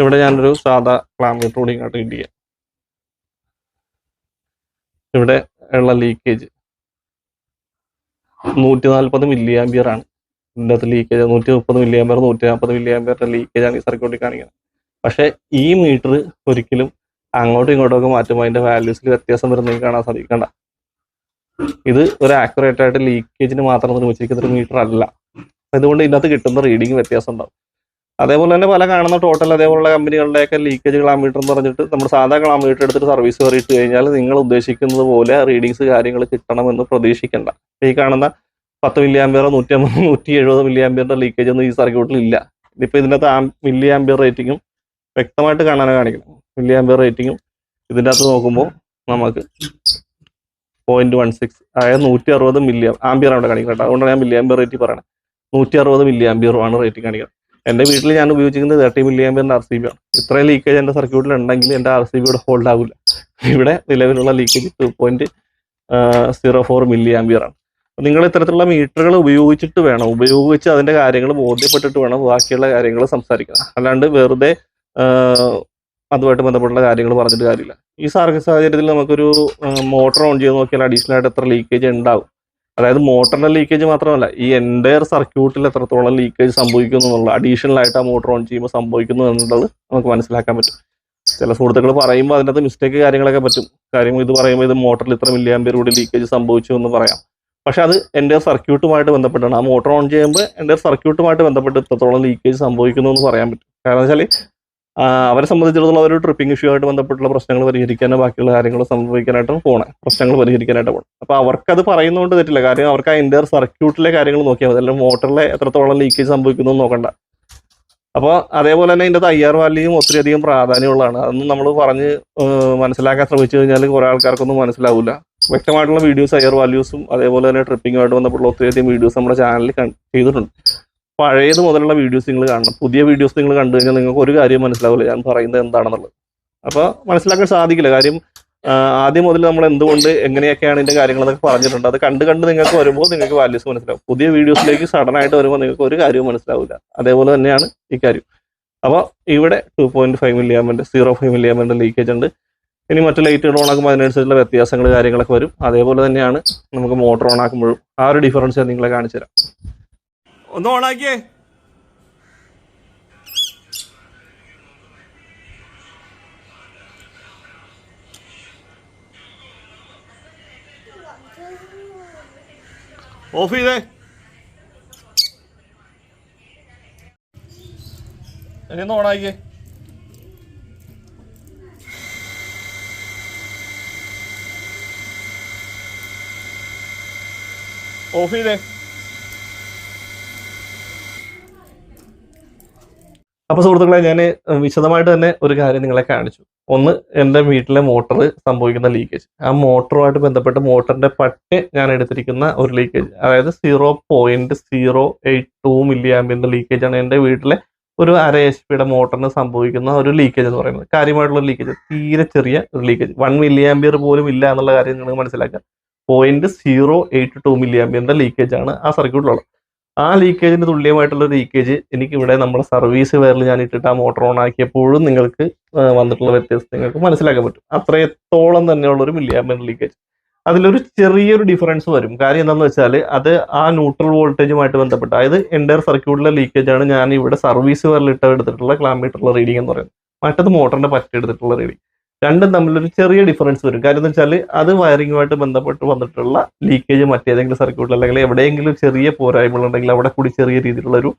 ഇവിടെ ഞാനൊരു സാധാ ഗ്ലാം മീറ്റർ കൂടി ഇങ്ങോട്ട് ഇട്ട് ചെയ്യാം. ഇവിടെ ഉള്ള ലീക്കേജ് നൂറ്റി നാൽപ്പത് മില്ലി ആംബിയർ ആണ്. ഇതിന്റെ അകത്ത് ലീക്കേജ് നൂറ്റി മുപ്പത് മില്ലി ആംബിയർ നൂറ്റി നാൽപ്പത് മില്ലി ആംബിയറിന്റെ ലീക്കേജ് ആണ് ഈ സർക്യൂട്ടിൽ കാണിക്കുന്നത്. പക്ഷേ ഈ മീറ്റർ ഒരിക്കലും അങ്ങോട്ടും ഇങ്ങോട്ടും മാറ്റുമ്പോൾ അതിന്റെ വാല്യൂസിൽ വ്യത്യാസം വരുന്നത് കാണാൻ സാധിക്കണ്ട. ഇത് ഒരു ആക്യുറേറ്റ് ആയിട്ട് ലീക്കേജിന് മാത്രം നിർമ്മിച്ചിരിക്കുന്ന ഒരു മീറ്റർ അല്ല. അതുകൊണ്ട് ഇതിനകത്ത് കിട്ടുന്ന റീഡിങ് വ്യത്യാസം ഉണ്ടാവും. അതേപോലെ തന്നെ പല കാണുന്ന ടോട്ടൽ അതേപോലുള്ള കമ്പനികളുടെയൊക്കെ ലീക്കേജ് കിലോമീറ്റർ എന്ന് പറഞ്ഞിട്ട് നമ്മൾ സാധാ കിലോമീറ്റർ എടുത്തിട്ട് സർവീസ് കയറി ഇട്ട് കഴിഞ്ഞാൽ നിങ്ങൾ ഉദ്ദേശിക്കുന്നത് പോലെ റീഡിങ്സ് കാര്യങ്ങൾ കിട്ടണമെന്ന് പ്രതീക്ഷിക്കേണ്ട. ഈ കാണുന്ന പത്ത് മില്ലി ആംബിയറോ നൂറ്റി അമ്പത് നൂറ്റി എഴുപത് മില്ലി ആംബിയറിന്റെ ലീക്കേജ് ഒന്നും ഈ സർക്യൂട്ടിൽ ഇല്ല. ഇതിപ്പോൾ ഇതിനകത്ത് ആം മില്ലി ആംബിയർ റേറ്റിങ്ങും വ്യക്തമായിട്ട് കാണാനാണ് കാണിക്കണം മില്ലി ആംബിയർ റേറ്റിങ്ങും ഇതിന്റെ അകത്ത് നോക്കുമ്പോൾ നമുക്ക് പോയിന്റ് വൺ സിക്സ് അതായത് നൂറ്റി അറുപത് മില്ലി ആംബിയർ ആണ് കാണിക്കുന്നത് അതുകൊണ്ടാണ് ഞാൻ മില്ലി ആംബിയർ റേറ്റ് പറയണത്. നൂറ്റി അറുപത് മില്ലി റേറ്റിംഗ് കാണിക്കുന്നത്. എന്റെ വീട്ടിൽ ഞാൻ ഉപയോഗിക്കുന്നത് തേർട്ടി മില്ലി ആംബിയറിന്റെ ആർ സി ബി ആണ്. ഇത്രയും ലീക്കേജ് എന്റെ സർക്യൂട്ടിൽ ഉണ്ടെങ്കിൽ എന്റെ ആർ സി ബി ഇവിടെ ഹോൾഡ് ആവില്ല ഇവിടെ നിലവിലുള്ള leakage two point zero four milli ampere ആണ്. നിങ്ങൾ ഇത്തരത്തിലുള്ള മീറ്ററുകൾ ഉപയോഗിച്ചിട്ട് വേണം. ഉപയോഗിച്ച് അതിന്റെ കാര്യങ്ങൾ ബോധ്യപ്പെട്ടിട്ട് വേണം ബാക്കിയുള്ള കാര്യങ്ങൾ സംസാരിക്കണം അല്ലാണ്ട് വെറുതെ അതുമായിട്ട് ബന്ധപ്പെട്ടുള്ള കാര്യങ്ങൾ പറഞ്ഞിട്ട് കാര്യമില്ല. ഈ സാർക്ക് സാഹചര്യത്തിൽ നമുക്കൊരു മോട്ടർ ഓൺ ചെയ്ത് നോക്കിയാൽ അഡീഷണൽ ആയിട്ട് എത്ര ലീക്കേജ് ഉണ്ടാവും. അതായത് മോട്ടറിന്റെ ലീക്കേജ് മാത്രമല്ല ഈ എന്റയർ സർക്യൂട്ടിൽ എത്രത്തോളം ലീക്കേജ് സംഭവിക്കുന്നു എന്നുള്ള അഡീഷണൽ ആയിട്ട് ആ മോട്ടർ ഓൺ ചെയ്യുമ്പോൾ സംഭവിക്കുന്നു എന്നുള്ളത് നമുക്ക് മനസ്സിലാക്കാൻ പറ്റും. ചില സുഹൃത്തുക്കൾ പറയുമ്പോൾ അതിനകത്ത് മിസ്റ്റേക്ക് കാര്യങ്ങളൊക്കെ പറ്റും. കാര്യം ഇത് പറയുമ്പോൾ ഇത് മോട്ടറിൽ ഇത്ര മില്ലി കൂടി ലീക്കേജ് സംഭവിച്ചു എന്ന് പറയാം. പക്ഷെ അത് എന്റെ സർക്യൂട്ടുമായിട്ട് ബന്ധപ്പെട്ടാണ്. ആ മോട്ടർ ഓൺ ചെയ്യുമ്പോൾ എന്റെ സർക്യൂട്ടുമായിട്ട് ബന്ധപ്പെട്ട് ഇത്രത്തോളം ലീക്കേജ് സംഭവിക്കുന്നു എന്ന് പറയാൻ പറ്റും. കാരണം വെച്ചാൽ അവരെ സംബന്ധിച്ചിടത്തോളം അവർ ട്രിപ്പിംഗ് ഇഷ്യൂ ആയിട്ട് ബന്ധപ്പെട്ടുള്ള പ്രശ്നങ്ങൾ പരിഹരിക്കാനോ ബാക്കിയുള്ള കാര്യങ്ങൾ സംഭവിക്കാനായിട്ടും പോണേ. പ്രശ്നങ്ങൾ പരിഹരിക്കാനായിട്ട് പോകണം അപ്പോൾ അവർക്കത് പറയുന്നതുകൊണ്ട് തെറ്റില്ല. കാര്യം അവർക്ക് ആ സർക്യൂട്ടിലെ കാര്യങ്ങൾ നോക്കിയാൽ മതി. അല്ലെങ്കിൽ മോട്ടറിലെ എത്രത്തോളം ലീക്കേജ് സംഭവിക്കുന്നു നോക്കണ്ട. അപ്പോൾ അതേപോലെ തന്നെ ഇതിന്റെ തയ്യാർ വാല്യൂം വാല്യൂയും ഒത്തിരി അധികം പ്രാധാന്യമുള്ളതാണ്. അതൊന്നും നമ്മൾ പറഞ്ഞ് മനസ്സിലാക്കാൻ ശ്രമിച്ചു കഴിഞ്ഞാൽ കുറേ ആൾക്കാർക്കൊന്നും മനസ്സിലാവില്ല വ്യക്തമായിട്ടുള്ള വീഡിയോസ് തയ്യാർ വാല്യൂസും അതേപോലെ തന്നെ ട്രിപ്പിങ്ങുമായിട്ട് ബന്ധപ്പെട്ടുള്ള ഒത്തിരി അധികം വീഡിയോസ് നമ്മുടെ ചാനലിൽ ചെയ്തിട്ടുണ്ട്. പഴയത് മുതലുള്ള വീഡിയോസ് നിങ്ങൾ കാണണം. പുതിയ വീഡിയോസ് നിങ്ങൾ കണ്ടു കഴിഞ്ഞാൽ നിങ്ങൾക്ക് ഒരു കാര്യം മനസ്സിലാവില്ല ഞാൻ പറയുന്നത് എന്താണെന്നുള്ളത്. അപ്പോൾ മനസ്സിലാക്കാൻ സാധിക്കില്ല. കാര്യം ആദ്യം മുതൽ നമ്മൾ എന്തുകൊണ്ട് എങ്ങനെയൊക്കെയാണ് ഇതിന്റെ കാര്യങ്ങൾ എന്നൊക്കെ പറഞ്ഞിട്ടുണ്ട്. അത് കണ്ട് കണ്ട് നിങ്ങൾക്ക് വരുമ്പോൾ നിങ്ങൾക്ക് വാല്യൂസ് മനസ്സിലാവും. പുതിയ വീഡിയോസിലേക്ക് സഡൻ ആയിട്ട് വരുമ്പോൾ നിങ്ങൾക്ക് ഒരു കാര്യവും മനസ്സിലാവില്ല. അതേപോലെ തന്നെയാണ് ഈ കാര്യം. അപ്പോൾ ഇവിടെ ടു പോയിന്റ് ഫൈവ് മില്ലിയാമിന്റെ സീറോ ഫൈവ് മില്ലിയാമിന്റെ ലീക്കേജ് ഉണ്ട്. ഇനി മറ്റു ലൈറ്റുകൾ ഓൺ ആക്കുമ്പോൾ അതിനനുസരിച്ചുള്ള വ്യത്യാസങ്ങൾ കാര്യങ്ങളൊക്കെ വരും. അതേപോലെ തന്നെയാണ് നമുക്ക് മോട്ടോർ ഓൺ ആക്കുമ്പോഴും ആ ഒരു ഡിഫറൻസ് ഞാൻ നിങ്ങളെ കാണിച്ചു തരാം ഒന്ന് ഓണാക്കിയേ. ഓഫ് ചെയ്തേ. ഇനി ഒന്ന് ഓണാക്കിയേ. ഓഫ് ചെയ്തേ. അപ്പൊ സുഹൃത്തുക്കളെ ഞാൻ വിശദമായിട്ട് തന്നെ ഒരു കാര്യം നിങ്ങളെ കാണിച്ചു. ഒന്ന് എന്റെ വീട്ടിലെ മോട്ടർ സംഭവിക്കുന്ന ലീക്കേജ് ആ മോട്ടറുമായിട്ട് ബന്ധപ്പെട്ട് മോട്ടറിന്റെ പട്ട് ഞാൻ എടുത്തിരിക്കുന്ന ഒരു ലീക്കേജ് അതായത് zero point zero eight two milli ആംബിയറിന്റെ leakage ആണ് എന്റെ വീട്ടിലെ ഒരു അര എച്ച് പിയുടെ മോട്ടറിന് സംഭവിക്കുന്ന ഒരു ലീക്കേജ് എന്ന് പറയുന്നത്. കാര്യമായിട്ടുള്ള ലീക്കേജ് തീരെ ചെറിയ ഒരു ലീക്കേജ് വൺ മില്ലി ആംബിയർ പോലും ഇല്ല എന്നുള്ള കാര്യം നിങ്ങൾ മനസ്സിലാക്കുക point zero eight two milli ആംബിയറിന്റെ leakage ആണ് ആ സർക്യൂട്ടിലുള്ളത് ആ ലീക്കേജിന് തുല്യമായിട്ടുള്ള ലീക്കേജ് എനിക്ക് ഇവിടെ നമ്മുടെ സർവീസ് വയറിൽ ഞാൻ ഇട്ടിട്ട് ആ മോട്ടോർ ഓൺ ആക്കിയപ്പോഴും നിങ്ങൾക്ക് വന്നിട്ടുള്ള വ്യത്യാസം നിങ്ങൾക്ക് മനസ്സിലാക്കാൻ പറ്റും. അത്രത്തോളം തന്നെയുള്ള ഒരു മില്ലി ആംബിയർ ലീക്കേജ് അതിലൊരു ചെറിയൊരു ഡിഫറൻസ് വരും. കാര്യം എന്താണെന്ന് വെച്ചാൽ അത് ആ ന്യൂട്രൽ വോൾട്ടേജുമായിട്ട് ബന്ധപ്പെട്ട് അതായത് എന്റെ സർക്യൂട്ടിലെ ലീക്കേജ് ആണ് ഞാൻ ഇവിടെ സർവീസ് വയറിൽ ഇട്ട് എടുത്തിട്ടുള്ള കിലോമീറ്ററുള്ള റീഡിംഗ് എന്ന് പറയുന്നത്. മറ്റത് മോട്ടറിന്റെ പറ്റെടുത്തിട്ടുള്ള റീഡിംഗ് രണ്ടും തമ്മിലൊരു ചെറിയ ഡിഫറൻസ് വരും. കാര്യം എന്ന് വെച്ചാൽ അത് വയറിങ്ങുമായിട്ട് ബന്ധപ്പെട്ട് വന്നിട്ടുള്ള ലീക്കേജ് മറ്റേതെങ്കിലും സർക്യൂട്ടിൽ അല്ലെങ്കിൽ എവിടെയെങ്കിലും ചെറിയ പോരായ്മകൾ ഉണ്ടെങ്കിൽ അവിടെ കൂടി ചെറിയ രീതിയിലുള്ള ഒരു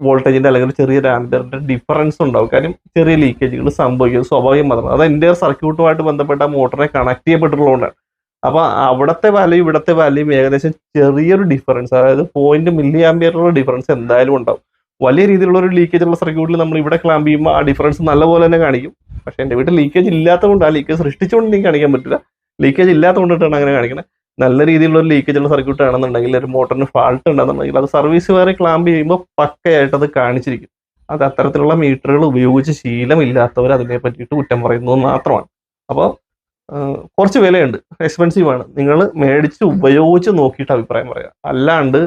വോൾട്ടേജിന്റെ അല്ലെങ്കിൽ ചെറിയ ആംബിയറിന്റെ ഡിഫറൻസ് ഉണ്ടാവും. കാര്യം ചെറിയ ലീക്കേജുകൾ സംഭവിക്കും. സ്വാഭാവികം മാത്രമാണ് അത് എന്റെ സർക്യൂട്ടുമായിട്ട് ബന്ധപ്പെട്ട മോട്ടറിനെ കണക്ട് ചെയ്യപ്പെട്ടിട്ടുള്ളതുകൊണ്ടാണ്. അപ്പൊ അവിടത്തെ വാല്യൂ ഇവിടത്തെ വാല്യൂ ഏകദേശം ചെറിയൊരു ഡിഫറൻസ് അതായത് പോയിന്റ് മില്ലി ആംബിയറുള്ള ഡിഫറൻസ് എന്തായാലും ഉണ്ടാവും. വലിയ രീതിയിലുള്ള ഒരു ലീക്കേജ് ഉള്ള സർക്യൂട്ടിൽ നമ്മൾ ഇവിടെ ക്ലാമ്പ് ചെയ്യുമ്പോൾ ആ ഡിഫറൻസ് നല്ലപോലെ തന്നെ കാണിക്കും. പക്ഷേ എന്റെ വീട്ടിൽ ലീക്കേജ് ഇല്ലാത്തതുകൊണ്ട് ആ ലീക്കേജ് സൃഷ്ടിച്ചുകൊണ്ട് എനിക്ക് കാണിക്കാൻ പറ്റില്ല. ലീക്കേജ് ഇല്ലാത്തതുകൊണ്ടിട്ടാണ് അങ്ങനെ കാണിക്കുന്നത്. നല്ല രീതിയിലുള്ള ഒരു ലീക്കേജ് ഉള്ള സർക്യൂട്ട് ആണെന്നുണ്ടെങ്കിൽ ഒരു മോട്ടറിന് ഫാൾട്ട് ഉണ്ടെന്നുണ്ടെങ്കിൽ അത് സർവീസ് വരെ ക്ലാമ്പ് ചെയ്യുമ്പോൾ പക്കയായിട്ട് അത് കാണിച്ചിരിക്കും. അത് അത്തരത്തിലുള്ള മീറ്ററുകൾ ഉപയോഗിച്ച് ശീലമില്ലാത്തവർ അതിനെ പറ്റിയിട്ട് കുറ്റം പറയുന്നത് മാത്രമാണ്. അപ്പോൾ കുറച്ച് വിലയുണ്ട്. എക്സ്പെൻസീവ് ആണ്. നിങ്ങൾ മേടിച്ച് ഉപയോഗിച്ച് നോക്കിയിട്ട് അഭിപ്രായം പറയാം. അല്ലാണ്ട്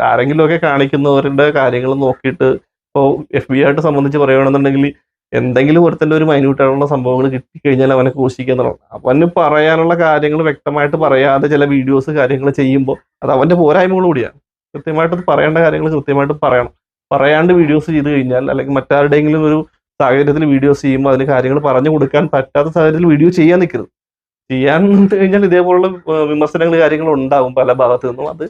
ആരെങ്കിലുമൊക്കെ കാണിക്കുന്നവരുടെ കാര്യങ്ങൾ നോക്കിയിട്ട് ഇപ്പോൾ എഫ് ബി ആയിട്ട് സംബന്ധിച്ച് പറയുകയാണെന്നുണ്ടെങ്കിൽ എന്തെങ്കിലും ഒരുത്തന്റെ ഒരു മൈന്യൂട്ടായിട്ടുള്ള സംഭവങ്ങൾ കിട്ടിക്കഴിഞ്ഞാൽ അവനെ ക്രൂശിക്കുക എന്നുള്ളത് അവന് പറയാനുള്ള കാര്യങ്ങൾ വ്യക്തമായിട്ട് പറയാതെ ചില വീഡിയോസ് കാര്യങ്ങൾ ചെയ്യുമ്പോൾ അത് അവന്റെ പോരായ്മകൾ കൂടിയാണ്. കൃത്യമായിട്ട് പറയേണ്ട കാര്യങ്ങൾ കൃത്യമായിട്ട് പറയണം. പറയാണ്ട് വീഡിയോസ് ചെയ്ത് കഴിഞ്ഞാൽ അല്ലെങ്കിൽ മറ്റാരുടെയെങ്കിലും ഒരു സാഹചര്യത്തിൽ വീഡിയോസ് ചെയ്യുമ്പോൾ അതിന് കാര്യങ്ങൾ പറഞ്ഞു കൊടുക്കാൻ പറ്റാത്ത സാഹചര്യത്തിൽ വീഡിയോ ചെയ്യാൻ നിൽക്കരുത്. ചെയ്യാൻ കഴിഞ്ഞാൽ ഇതേപോലുള്ള വിമർശനങ്ങൾ കാര്യങ്ങൾ ഉണ്ടാവും പല ഭാഗത്തു നിന്നും. അത്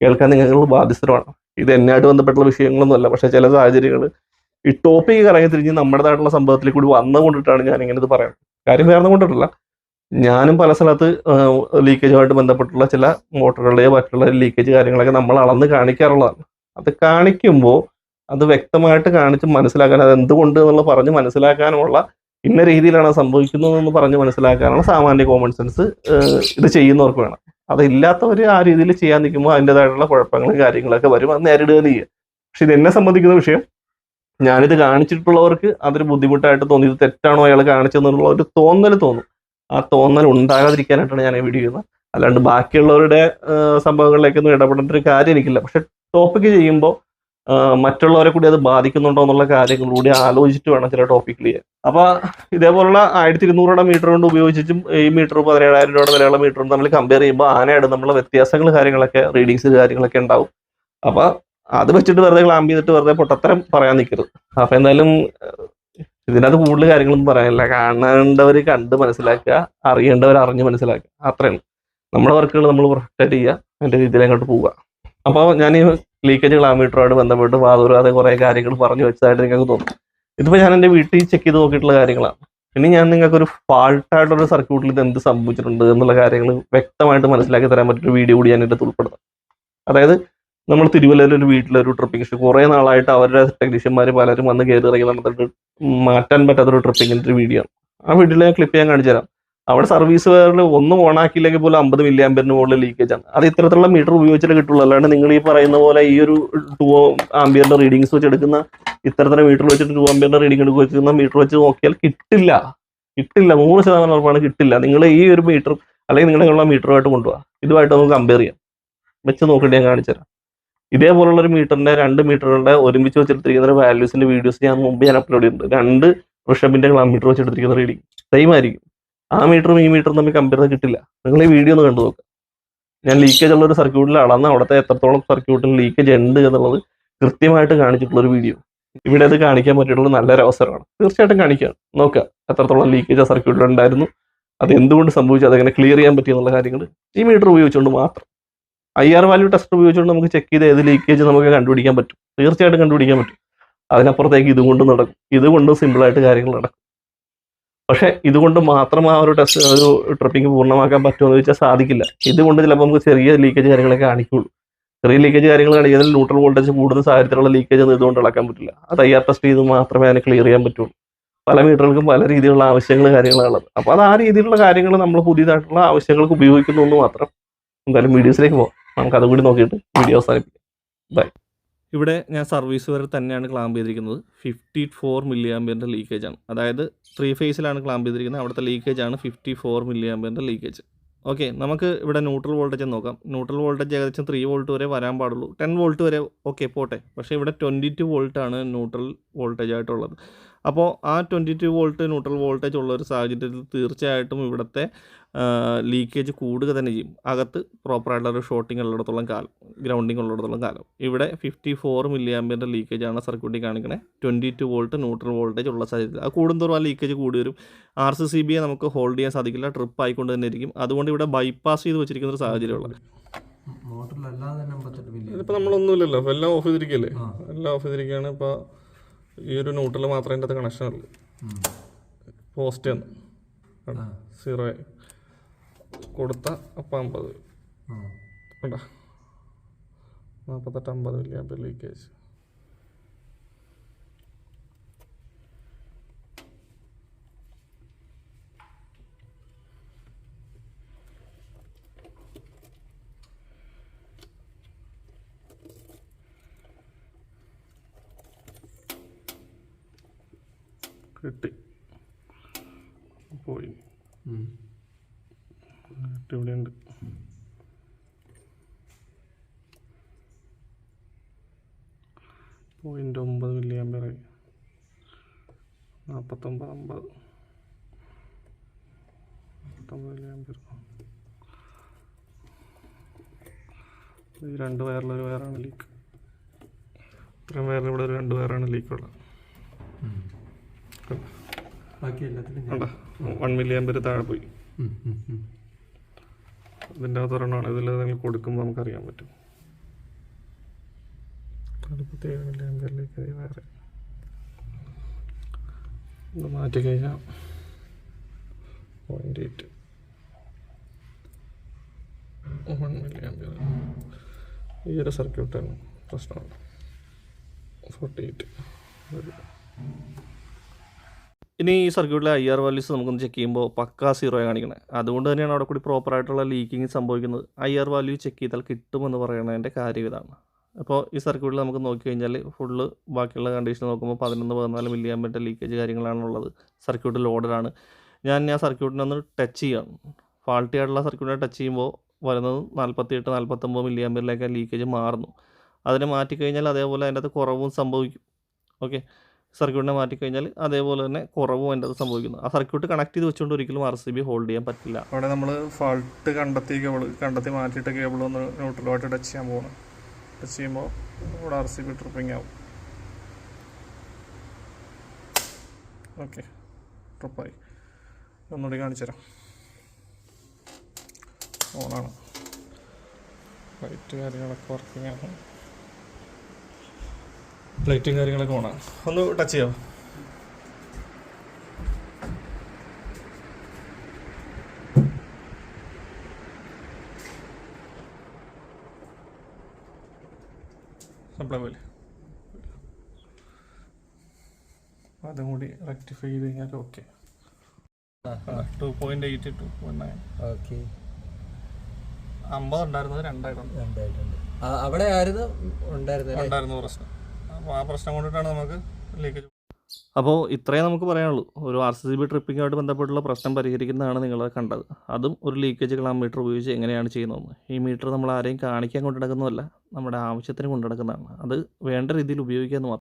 കേൾക്കാൻ നിങ്ങൾ ബാധ്യസ്ഥരമാണ്. ഇത് എന്നായിട്ട് ബന്ധപ്പെട്ടുള്ള വിഷയങ്ങളൊന്നുമല്ല പക്ഷേ ചില സാഹചര്യങ്ങൾ ഈ ടോപ്പിക്ക് കറങ്ങി തിരിഞ്ഞ് നമ്മുടേതായിട്ടുള്ള സംഭവത്തിൽ കൂടി വന്നുകൊണ്ടിട്ടാണ് ഞാൻ ഇങ്ങനെ ഇത് പറയുന്നത്. കാര്യം വേറെ കൊണ്ടിട്ടില്ല. ഞാനും പല സ്ഥലത്ത് ലീക്കേജുമായിട്ട് ബന്ധപ്പെട്ടുള്ള ചില മോട്ടറുകളുടെയോ മറ്റുള്ള ലീക്കേജ് കാര്യങ്ങളൊക്കെ നമ്മൾ അളന്ന് കാണിക്കാറുള്ളതാണ്. അത് കാണിക്കുമ്പോൾ അത് വ്യക്തമായിട്ട് കാണിച്ച് മനസ്സിലാക്കാൻ അത് എന്തുകൊണ്ട് എന്നുള്ള പറഞ്ഞ് മനസ്സിലാക്കാനുള്ള ഇന്ന രീതിയിലാണ് സംഭവിക്കുന്നത് എന്ന് പറഞ്ഞ് മനസ്സിലാക്കാനുള്ള സാമാന്യ കോമൺ സെൻസ് ഇത് ചെയ്യുന്നവർക്ക് വേണം. അതില്ലാത്തവർ ആ രീതിയിൽ ചെയ്യാൻ നിൽക്കുമ്പോൾ അതിന്റെതായിട്ടുള്ള കുഴപ്പങ്ങളും കാര്യങ്ങളൊക്കെ വരും. അത് നേരിടുക ചെയ്യുക. പക്ഷെ ഇത് എന്നെ സംബന്ധിക്കുന്ന വിഷയം. ഞാനിത് കാണിച്ചിട്ടുള്ളവർക്ക് അതൊരു ബുദ്ധിമുട്ടായിട്ട് തോന്നി. ഇത് തെറ്റാണോ അയാൾ കാണിച്ചതെന്നുള്ള ഒരു തോന്നൽ തോന്നും. ആ തോന്നൽ ഉണ്ടാകാതിരിക്കാനായിട്ടാണ് ഞാൻ ഈ വീഡിയോ ചെയ്യുന്നത് അല്ലാണ്ട് ബാക്കിയുള്ളവരുടെ സംഭവങ്ങളിലേക്കൊന്നും ഇടപെടേണ്ട ഒരു കാര്യം എനിക്കില്ല. പക്ഷെ ടോപ്പിക്ക് ചെയ്യുമ്പോൾ മറ്റുള്ളവരെ കൂടി അത് ബാധിക്കുന്നുണ്ടോ എന്നുള്ള കാര്യങ്ങൾ കൂടി ആലോചിച്ചിട്ട് വേണം ചില ടോപ്പിക്കിൽ ചെയ്യാൻ അപ്പൊ ഇതേപോലുള്ള ആയിരത്തി ഇരുന്നൂറോടെ മീറ്റർ കൊണ്ട് ഉപയോഗിച്ചും ഈ മീറ്റർ പതിനേഴായിരം രൂപയുടെ വിലയുള്ള മീറ്ററും തമ്മിൽ കമ്പയർ ചെയ്യുമ്പോൾ ആനയുടെ നമ്മളെ വ്യത്യാസങ്ങൾ കാര്യങ്ങളൊക്കെ റീഡിങ്സ് കാര്യങ്ങളൊക്കെ ഉണ്ടാവും. അപ്പൊ അത് വെച്ചിട്ട് വെറുതെ ക്ലാമ്പ് ചെയ്തിട്ട് വെറുതെ പൊട്ടത്തരം പറയാൻ നിൽക്കരുത് അപ്പൊ എന്തായാലും ഇതിനകത്ത് കൂടുതൽ കാര്യങ്ങളൊന്നും പറയാനില്ല. കാണേണ്ടവർ കണ്ട് മനസ്സിലാക്കുക അറിയേണ്ടവർ അറിഞ്ഞ് മനസ്സിലാക്കുക. അത്രയാണ് നമ്മുടെ വർക്കുകൾ നമ്മൾ പ്രൊട്ടക്ട് ചെയ്യുക എന്റെ രീതിയിൽ അങ്ങോട്ട് പോവുക. അപ്പോൾ ഞാൻ ഈ ലീക്കേജ് ക്ലാമീറ്ററുമായിട്ട് ബന്ധപ്പെട്ട് വാതൂരാതെ കുറെ കാര്യങ്ങൾ പറഞ്ഞു വെച്ചതായിട്ട് നിങ്ങൾക്ക് തോന്നും. ഇതിപ്പോൾ ഞാൻ എന്റെ വീട്ടിൽ ചെക്ക് ചെയ്ത് നോക്കിയിട്ടുള്ള കാര്യങ്ങളാണ്. ഇനി ഞാൻ നിങ്ങൾക്ക് ഒരു ഫാൾട്ടായിട്ടുള്ള സർക്യൂട്ടിൽ ഇത് എന്ത് സംഭവിച്ചിട്ടുണ്ട് എന്നുള്ള കാര്യങ്ങൾ വ്യക്തമായിട്ട് മനസ്സിലാക്കി തരാൻ പറ്റിയൊരു വീഡിയോ കൂടി ഞാൻ ഇതിന്റെ ഉൾപ്പെടുത്താം. അതായത് നമ്മൾ തിരുവല്ലയിൽ ഒരു വീട്ടിലൊരു ട്രിപ്പിംഗ് കുറേ നാളായിട്ട് അവരുടെ ടെക്നീഷ്യന്മാർ പലരും വന്ന് കയറി ഇറങ്ങി നടന്നിട്ട് മാറ്റാൻ പറ്റാത്തൊരു ട്രിപ്പിങ്ങിന്റെ ഒരു വീഡിയോ ആണ്. ആ വീഡിയോയിൽ ഞാൻ ക്ലിപ്പ് ചെയ്യാൻ കാണിച്ചു തരാം അവിടെ സർവീസ് വേറെ ഒന്നും ഓൺ ആക്കിയില്ലെങ്കിൽ പോലും അമ്പത് മില്ലി ആംബിയറിന് മുകളിൽ ലീക്കേജ് ആണ്. അത് ഇത്തരത്തിലുള്ള മീറ്റർ ഉപയോഗിച്ചിട്ട് കിട്ടുള്ളൂ. അല്ലാണ്ട് നിങ്ങൾ ഈ പറയുന്ന പോലെ ഈ ഒരു ടു ആംബിയറിന്റെ റീഡിങ്സ് വെച്ച് എടുക്കുന്ന ഇത്തരത്തിലെ മീറ്റർ വെച്ചിട്ട് ടു ആംബിയറിന്റെ റീഡിംഗ് എടുക്കുക വെച്ചിരുന്ന മീറ്റർ വെച്ച് നോക്കിയാൽ കിട്ടില്ല. കിട്ടില്ല. നൂറ് ശതമാനം ഉറപ്പാണ് കിട്ടില്ല. നിങ്ങൾ ഈ ഒരു മീറ്റർ അല്ലെങ്കിൽ നിങ്ങളുടെ മീറ്ററുമായിട്ട് കൊണ്ടുപോകാം ഇതുമായിട്ട് നമുക്ക് കമ്പയർ ചെയ്യാം. വെച്ച് നോക്കിയിട്ട് ഞാൻ കാണിച്ചുതരാം ഇതേപോലുള്ള ഒരു മീറ്ററിന്റെ രണ്ട് മീറ്ററുകളുടെ ഒരുമിച്ച് വെച്ചെടുത്തിരിക്കുന്ന വാല്യൂസിന്റെ വീഡിയോസ് ഞാൻ മുമ്പ് ഞാൻ അപ്ലോഡ് ചെയ്തിട്ടുണ്ട്. രണ്ട് ഋഷഭിന്റെ മീറ്റർ വെച്ചെടുത്തിരിക്കുന്ന റീഡിങ് സെയിം ആയിരിക്കും. ആ മീറ്ററും ഈ മീറ്ററും തമ്മിൽ കമ്പയർ കിട്ടില്ല. നിങ്ങൾ ഈ വീഡിയോ ഒന്ന് കണ്ടു നോക്കുക ഞാൻ ലീക്കേജ് ഉള്ള ഒരു സർക്യൂട്ടിൽ അളന്ന് അവിടുത്തെ എത്രത്തോളം സർക്യൂട്ടിൽ ലീക്കേജ് ഉണ്ട് എന്നുള്ളത് കൃത്യമായിട്ട് കാണിച്ചിട്ടുള്ള ഒരു വീഡിയോ ഇവിടെ അത് കാണിക്കാൻ പറ്റിയിട്ടുള്ള നല്ലൊരു അവസരമാണ്. തീർച്ചയായിട്ടും കാണിക്കുകയാണ് നോക്കുക എത്രത്തോളം ലീക്കേജ് ആ സർക്യൂട്ടിൽ ഉണ്ടായിരുന്നു. അത് എന്തുകൊണ്ട് സംഭവിച്ചു? അതെങ്ങനെ ക്ലിയർ ചെയ്യാൻ പറ്റി എന്നുള്ള കാര്യങ്ങൾ ഈ മീറ്റർ ഉപയോഗിച്ചുകൊണ്ട് മാത്രം. ഐ ആർ വാല്യൂ ടെസ്റ്റ് ഉപയോഗിച്ചുകൊണ്ട് നമുക്ക് ചെക്ക് ചെയ്ത് ഏത് ലീക്കേജ് നമുക്ക് കണ്ടുപിടിക്കാൻ പറ്റും. തീർച്ചയായിട്ടും കണ്ടുപിടിക്കാൻ പറ്റും. അതിനപ്പുറത്തേക്ക് ഇതുകൊണ്ട് നടക്കും. ഇതുകൊണ്ട് സിമ്പിളായിട്ട് കാര്യങ്ങൾ നടക്കും. പക്ഷെ ഇതുകൊണ്ട് മാത്രം ആ ഒരു ടെസ്റ്റ് ഒരു ട്രിപ്പിംഗ് പൂർണമാക്കാൻ പറ്റുമോ എന്ന് ചോദിച്ചാൽ സാധിക്കില്ല. ഇതുകൊണ്ട് ചിലപ്പോൾ നമുക്ക് ചെറിയ ലീക്കേജ് കാര്യങ്ങളൊക്കെ കാണിക്കുള്ളൂ. ചെറിയ ലീക്കേജ് കാര്യങ്ങൾ കാണിക്കുന്നതിൽ ന്യൂട്രൽ വോൾട്ടേജ് കൂടുന്ന സാഹചര്യത്തിലുള്ള ലീക്കേജ് ഒന്നും ഇതുകൊണ്ട് അളക്കാൻ പറ്റില്ല. അത് ഐ ആർ ടെസ്റ്റ് ചെയ്ത് മാത്രമേ അതിനെ ക്ലിയർ ചെയ്യാൻ പറ്റുള്ളൂ. പല മീറ്ററുകൾക്കും പല രീതിയിലുള്ള ആവശ്യങ്ങൾ കാര്യങ്ങളുള്ളത് അപ്പോൾ അത് ആ രീതിയിലുള്ള കാര്യങ്ങൾ നമ്മൾ പുതിയതായിട്ടുള്ള ആവശ്യങ്ങൾക്ക് ഉപയോഗിക്കുന്നു എന്ന് മാത്രം എന്തായാലും വീഡിയോസിലേക്ക് പോകാം നമുക്ക് അതുകൂടി നോക്കിയിട്ട് വീഡിയോ അവസാനിപ്പിക്കാം. ബൈ ഇവിടെ ഞാൻ സർവീസ് വരെ തന്നെയാണ് ക്ലാമ്പ് ചെയ്തിരിക്കുന്നത്. ഫിഫ്റ്റി ഫോർ മില്ലി ആംബിയറിന്റെ ലീക്കേജ് ആണ്. അതായത് ത്രീ ഫേസിലാണ് ക്ലാമ്പ് ചെയ്തിരിക്കുന്നത്. അവിടുത്തെ ലീക്കേജ് ആണ് ഫിഫ്റ്റി ഫോർ മില്ലി ആംബിയറിന്റെ ലീക്കേജ് ഓക്കെ നമുക്ക് ഇവിടെ ന്യൂട്രൽ വോൾട്ടേജ് നോക്കാം. ന്യൂട്രൽ വോൾട്ടേജ് ഏകദേശം ത്രീ വോൾട്ട് വരെ വരാൻ പാടുള്ളൂ. ടെൻ വോൾട്ട് വരെ ഓക്കെ പോട്ടെ. പക്ഷേ ഇവിടെ ട്വന്റി ടു വോൾട്ടാണ് ന്യൂട്രൽ വോൾട്ടേജ് ആയിട്ടുള്ളത്. അപ്പോൾ ആ twenty two volt neutral voltage ഉള്ള ഒരു സാഹചര്യത്തിൽ തീർച്ചയായിട്ടും ഇവിടുത്തെ ലീക്കേജ് കൂടുക തന്നെ ചെയ്യും. അകത്ത് പ്രോപ്പറായിട്ടുള്ള ഒരു ഷോട്ടിംഗ് ഉള്ളിടത്തോളം കാലം ഗ്രൗണ്ടിങ് ഉള്ളിടത്തോളം കാലം. ഇവിടെ ഫിഫ്റ്റി ഫോർ മില്ലി ലീക്കേജ് ആണ് സർക്യൂട്ടിൽ കാണിക്കണേ. Twenty two volt neutral voltage ഉള്ള സാഹചര്യത്തിൽ. അത് കൂടുന്തോറും ആ ലീക്കേജ് കൂടി വരും. ആർ സി സി ബിയെ നമുക്ക് ഹോൾഡ് ചെയ്യാൻ സാധിക്കില്ല. ട്രിപ്പ് ആയിക്കൊണ്ട് തന്നെ ഇരിക്കും. അതുകൊണ്ട് ഇവിടെ ബൈപ്പാസ് ചെയ്ത് വെച്ചിരിക്കുന്ന ഒരു സാഹചര്യമുള്ളത് ഇപ്പം നമ്മളൊന്നുമില്ലല്ലോ. അപ്പോൾ എല്ലാം ഓഫ് ചെയ്തിരിക്കല്ലേ എല്ലാം ഓഫ് ചെയ്തിരിക്കുകയാണ്. ഇപ്പോൾ ഈ ഒരു ന്യൂട്രൽ മാത്രമേ അതിന്റെ അകത്ത് കണക്ഷൻ ഉള്ളൂ. പോസ്റ്റ് ആ. സീറോ കൊടുത്ത അപ്പം അമ്പത്. ആ. കണ്ടോ? നാൽപ്പത്തെട്ട് അമ്പത് മില്ലി ആമ്പിയർ ലീക്കേജ് കിട്ടി. പോയി. ഉം. കിട്ടി ഇവിടെ ഉണ്ട് പോയിന്റ് ഒമ്പത് മില്ലി ആംബിയറായി നാൽപ്പത്തൊമ്പത് അമ്പത്. നാൽപ്പത്തൊമ്പത് മില്ലി ആംബിയർ ഈ രണ്ട് വയറിലൊരു വയറാണ് ലീക്ക് ഇത്രയും വയറിൽ ഇവിടെ ഒരു രണ്ട് വയറാണ് ലീക്കുള്ളത് ഉള്ളത്. ബാക്കി എല്ലാത്തിലും കണ്ട വൺ മില്ലി പേര് താഴെ പോയി. ഇതിന്റെ അകത്ത് ഒരെണ്ണമാണ് ഇതിൽ ഏതെങ്കിലും കൊടുക്കുമ്പോൾ നമുക്കറിയാൻ പറ്റും. വേറെ ഇത് മാറ്റി കഴിഞ്ഞാൽ point eight one milli ampere ഈ ഒരു സർക്യൂട്ടാണ് പ്രശ്നമാണ് ഫോർട്ടി എയ്റ്റ് ഇനി ഈ സർക്യൂട്ടിലെ ഐ ആർ വാല്യൂസ് നമുക്കൊന്ന് ചെക്ക് ചെയ്യുമ്പോൾ പക്കാ സീറോ കാണിക്കണേ. അതുകൊണ്ട് തന്നെയാണ് അവിടെ കൂടി പ്രോപ്പറായിട്ടുള്ള ലീക്കിങ് സംഭവിക്കുന്നത്. ഐ ആർ വാല്യൂ ചെക്ക് ചെയ്താൽ കിട്ടുമെന്ന് പറയുന്നതിന്റെ കാര്യം ഇതാണ്. അപ്പോൾ ഈ സർക്യൂട്ടിൽ നമുക്ക് നോക്കി കഴിഞ്ഞാൽ ഫുള്ള് ബാക്കിയുള്ള കണ്ടീഷൻ നോക്കുമ്പോൾ പതിനൊന്ന് പതിനാല് മില്ലി ആമ്പിന്റെ ലീക്കേജ് കാര്യങ്ങളാണുള്ളത് സർക്യൂട്ട് ലോഡഡാണ് ഞാൻ ആ സർക്യൂട്ടിനൊന്ന് ടച്ച് ചെയ്യാണ്. ഫാൾട്ടി ആയിട്ടുള്ള സർക്യൂട്ടിനെ ടച്ച് ചെയ്യുമ്പോൾ വരുന്നത് നാൽപ്പത്തി എട്ട് നാൽപ്പത്തൊമ്പത് മില്ലി ആമ്പിലേക്ക് ലീക്കേജ് മാറുന്നു. അതിനെ മാറ്റിക്കഴിഞ്ഞാൽ അതേപോലെ അതിന്റെ അകത്ത് കുറവും സംഭവിക്കും. ഓക്കെ സർക്യൂട്ടിനെ മാറ്റിക്കഴിഞ്ഞാൽ അതേപോലെ തന്നെ കുറവും അതിന്റെ അത് സംഭവിക്കുന്നു. ആ സർക്യൂട്ട് കണക്ട് ചെയ്ത് വെച്ചുകൊണ്ട് ഒരിക്കലും ആർ സി ബി ഹോൾഡ് ചെയ്യാൻ പറ്റില്ല. അവിടെ നമ്മൾ ഫാൾട്ട് കണ്ടെത്തി കേബിൾ കണ്ടെത്തി മാറ്റിയിട്ട് കേബിൾ ഒന്ന് ന്യൂട്രലുമായിട്ട് ടച്ച് ചെയ്യാൻ പോകണം ടച്ച് ചെയ്യുമ്പോൾ ഇവിടെ ആർ സി ബി ട്രിപ്പിംഗ് ആവും. ഓക്കെ ട്രിപ്പായി ഒന്നുകൂടി കാണിച്ചു തരാം. ഓണാണ് ലൈറ്റ് കാര്യങ്ങളൊക്കെ വർക്കിംഗ് ആണ്. ലൈറ്റും കാര്യങ്ങളൊക്കെ ഓണാണ് ഒന്ന് ടച്ച് ചെയ്യാമോ സപ്ലൈ പോലെ. അതും കൂടി റെക്ടിഫൈ ചെയ്ത് കഴിഞ്ഞാൽ okay two point eight two point nine okay അമ്പത് ഉണ്ടായിരുന്നത് രണ്ടായിട്ടുണ്ട് രണ്ടായിട്ടുണ്ട് ആ, അവിടെ ആയിരുന്നു? ഉണ്ടായിരുന്നത് ഉണ്ടായിരുന്നു പ്രശ്നം. അപ്പോൾ ആ പ്രശ്നം കൊണ്ടിട്ടാണ് നമുക്ക് ലീക്കേജ് അപ്പോൾ ഇത്രയും നമുക്ക് പറയാനുള്ളൂ. ഒരു ആർ സി സി ബി ട്രിപ്പിങ്ങുമായിട്ട് ബന്ധപ്പെട്ടുള്ള പ്രശ്നം പരിഹരിക്കുന്നതാണ് നിങ്ങൾ കണ്ടത്. അതും ഒരു ലീക്കേജ് ക്ലാം മീറ്റർ ഉപയോഗിച്ച് എങ്ങനെയാണ് ചെയ്യുന്നതെന്ന്. ഈ മീറ്റർ നമ്മൾ ആരെയും കാണിക്കാൻ കൊണ്ടു നടക്കുന്നതല്ല നമ്മുടെ ആവശ്യത്തിന് കൊണ്ടു നടക്കുന്നതാണ് അത് വേണ്ട രീതിയിൽ ഉപയോഗിക്കുക എന്ന് മാത്രം.